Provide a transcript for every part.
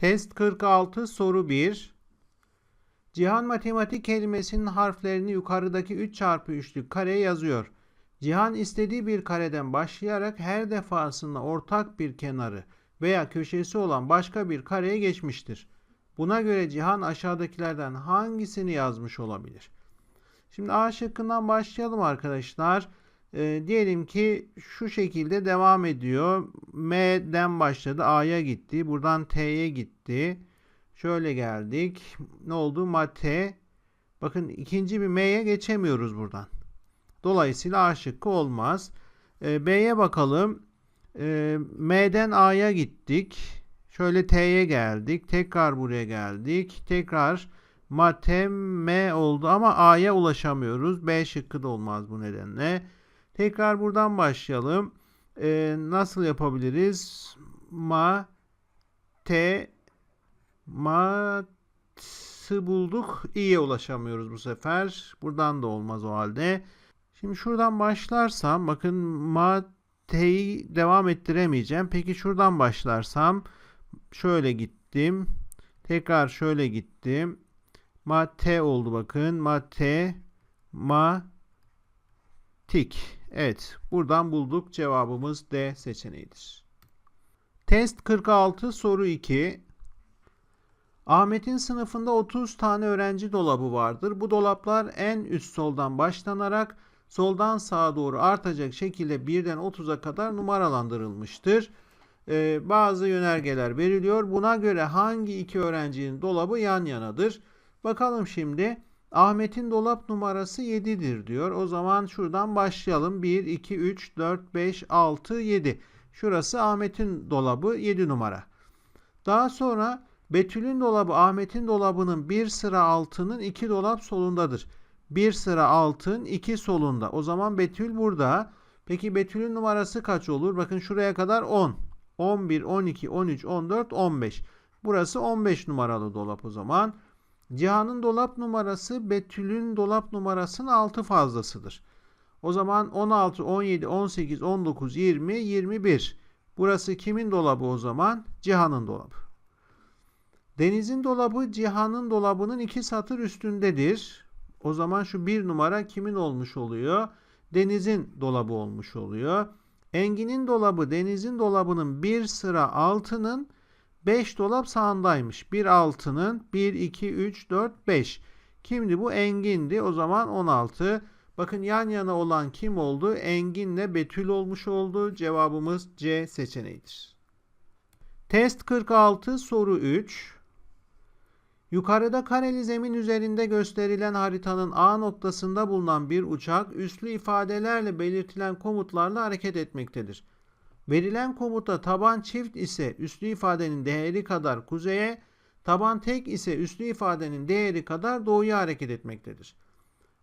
Test 46 soru 1. Cihan matematik kelimesinin harflerini yukarıdaki 3 çarpı 3'lük kareye yazıyor. Cihan istediği bir kareden başlayarak her defasında ortak bir kenarı veya köşesi olan başka bir kareye geçmiştir. Buna göre Cihan aşağıdakilerden hangisini yazmış olabilir? Şimdi A şıkkından başlayalım arkadaşlar. Ee, diyelim ki şu şekilde devam ediyor. M'den başladı. A'ya gitti. Buradan T'ye gitti. Şöyle geldik. Ne oldu? Mate. Bakın ikinci bir M'ye geçemiyoruz buradan. Dolayısıyla A şıkkı olmaz. Ee, B'ye bakalım. Ee, M'den A'ya gittik. Şöyle T'ye geldik. Tekrar buraya geldik. Tekrar mate M oldu ama A'ya ulaşamıyoruz. B şıkkı da olmaz bu nedenle. Tekrar buradan başlayalım. Ee, nasıl yapabiliriz? Ma te matı bulduk. İ'ye ulaşamıyoruz bu sefer. Buradan da olmaz o halde. Şimdi şuradan başlarsam bakın mate'yi devam ettiremeyeceğim. Peki şuradan başlarsam şöyle gittim. Tekrar şöyle gittim. Mate oldu bakın. Mate ma tik. Evet, buradan bulduk. Cevabımız D seçeneğidir. Test 46 soru 2. Ahmet'in sınıfında 30 tane öğrenci dolabı vardır. Bu dolaplar en üst soldan başlanarak soldan sağa doğru artacak şekilde birden 30'a kadar numaralandırılmıştır. Ee, bazı yönergeler veriliyor. Buna göre hangi iki öğrencinin dolabı yan yanadır? Bakalım şimdi. Ahmet'in dolap numarası 7'dir diyor. O zaman şuradan başlayalım. 1, 2, 3, 4, 5, 6, 7. Şurası Ahmet'in dolabı 7 numara. Daha sonra Betül'ün dolabı Ahmet'in dolabının bir sıra altının iki dolap solundadır. Bir sıra altın iki solunda. O zaman Betül burada. Peki Betül'ün numarası kaç olur? Bakın şuraya kadar 10. 11, 12, 13, 14, 15. Burası 15 numaralı dolap o zaman. Cihan'ın dolap numarası Betül'ün dolap numarasının 6 fazlasıdır. O zaman 16, 17, 18, 19, 20, 21. Burası kimin dolabı o zaman? Cihan'ın dolabı. Deniz'in dolabı Cihan'ın dolabının iki satır üstündedir. O zaman şu bir numara kimin olmuş oluyor? Deniz'in dolabı olmuş oluyor. Engin'in dolabı Deniz'in dolabının bir sıra altının 5 dolap sağındaymış. Bir altının 1, 2, 3, 4, 5. Kimdi bu? Engin'di. O zaman 16. Bakın yan yana olan kim oldu? Engin'le Betül olmuş oldu. Cevabımız C seçeneğidir. Test 46 soru 3. Yukarıda kareli zemin üzerinde gösterilen haritanın A noktasında bulunan bir uçak üslü ifadelerle belirtilen komutlarla hareket etmektedir. Verilen komuta taban çift ise üslü ifadenin değeri kadar kuzeye, taban tek ise üslü ifadenin değeri kadar doğuya hareket etmektedir.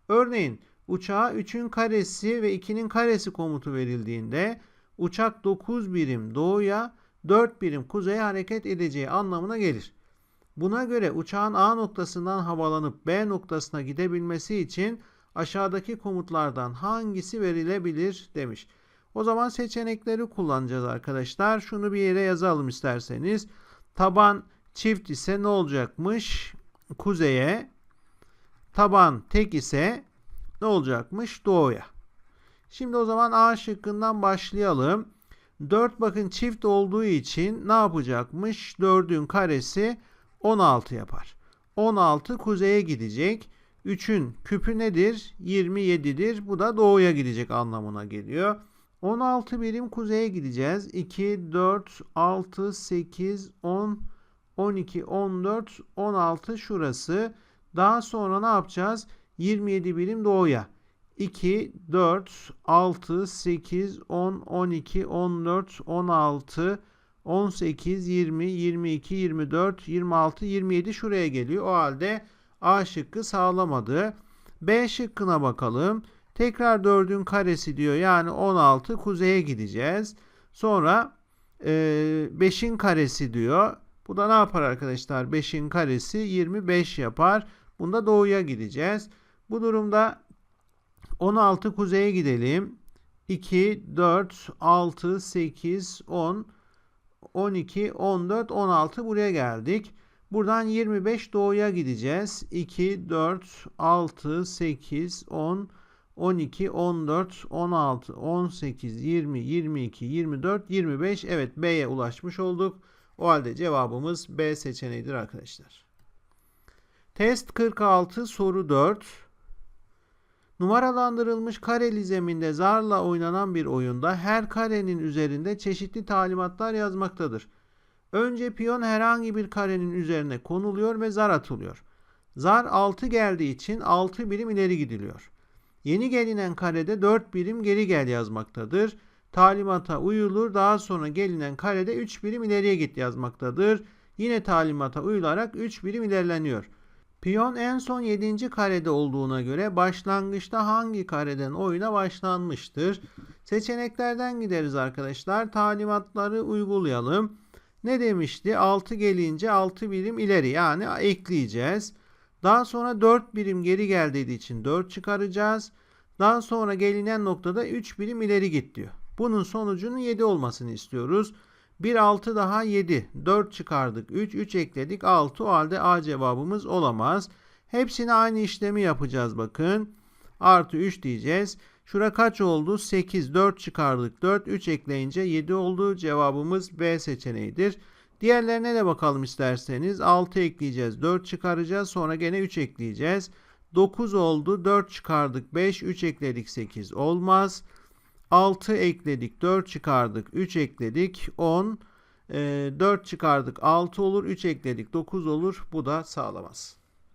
Örneğin uçağa 3'ün karesi ve 2'nin karesi komutu verildiğinde uçak 9 birim doğuya 4 birim kuzeye hareket edeceği anlamına gelir. Buna göre uçağın A noktasından havalanıp B noktasına gidebilmesi için aşağıdaki komutlardan hangisi verilebilir demiş. O zaman seçenekleri kullanacağız arkadaşlar. Şunu bir yere yazalım isterseniz. Taban çift ise ne olacakmış? Kuzeye. Taban tek ise ne olacakmış? Doğuya. Şimdi o zaman A şıkkından başlayalım. 4 bakın çift olduğu için ne yapacakmış? 4'ün karesi 16 yapar. 16 kuzeye gidecek. 3'ün küpü nedir? 27'dir. Bu da doğuya gidecek anlamına geliyor. 16 birim kuzeye gideceğiz. 2, 4, 6, 8, 10, 12, 14, 16 şurası. Daha sonra ne yapacağız? 27 birim doğuya. 2, 4, 6, 8, 10, 12, 14, 16, 18, 20, 22, 24, 26, 27 şuraya geliyor. O halde A şıkkı sağlamadı. B şıkkına bakalım. Tekrar 4'ün karesi diyor. Yani 16 kuzeye gideceğiz. Sonra e, 5'in karesi diyor. Bu da ne yapar arkadaşlar? 5'in karesi 25 yapar. Bunda doğuya gideceğiz. Bu durumda 16 kuzeye gidelim. 2, 4, 6, 8, 10, 12, 14, 16 buraya geldik. Buradan 25 doğuya gideceğiz. 2, 4, 6, 8, 10, 12, 14, 16, 18, 20, 22, 24, 25. Evet B'ye ulaşmış olduk. O halde cevabımız B seçeneğidir arkadaşlar. Test 46 soru 4. Numaralandırılmış kareli zeminde zarla oynanan bir oyunda her karenin üzerinde çeşitli talimatlar yazmaktadır. Önce piyon herhangi bir karenin üzerine konuluyor ve zar atılıyor. Zar 6 geldiği için 6 birim ileri gidiliyor. Yeni gelinen karede 4 birim geri gel yazmaktadır. Talimata uyulur daha sonra gelinen karede 3 birim ileriye git yazmaktadır. Yine talimata uyularak 3 birim ilerleniyor. Piyon en son 7. karede olduğuna göre başlangıçta hangi kareden oyuna başlanmıştır? Seçeneklerden gideriz arkadaşlar. Talimatları uygulayalım. Ne demişti? 6 gelince 6 birim ileri yani ekleyeceğiz. Daha sonra 4 birim geri gel dediği için 4 çıkaracağız. Daha sonra gelinen noktada 3 birim ileri git diyor. Bunun sonucunun 7 olmasını istiyoruz. 1 6 daha 7. 4 çıkardık. 3 3 ekledik. 6 o halde A cevabımız olamaz. Hepsine aynı işlemi yapacağız bakın. Artı 3 diyeceğiz. Şura kaç oldu? 8. 4 çıkardık. 4 3 ekleyince 7 oldu. Cevabımız B seçeneğidir. Diğerlerine de bakalım isterseniz. 6 ekleyeceğiz. 4 çıkaracağız. Sonra gene 3 ekleyeceğiz. 9 oldu. 4 çıkardık. 5 3 ekledik. 8 olmaz. 6 ekledik 4 çıkardık 3 ekledik 10 4 çıkardık 6 olur 3 ekledik 9 olur bu da sağlamaz.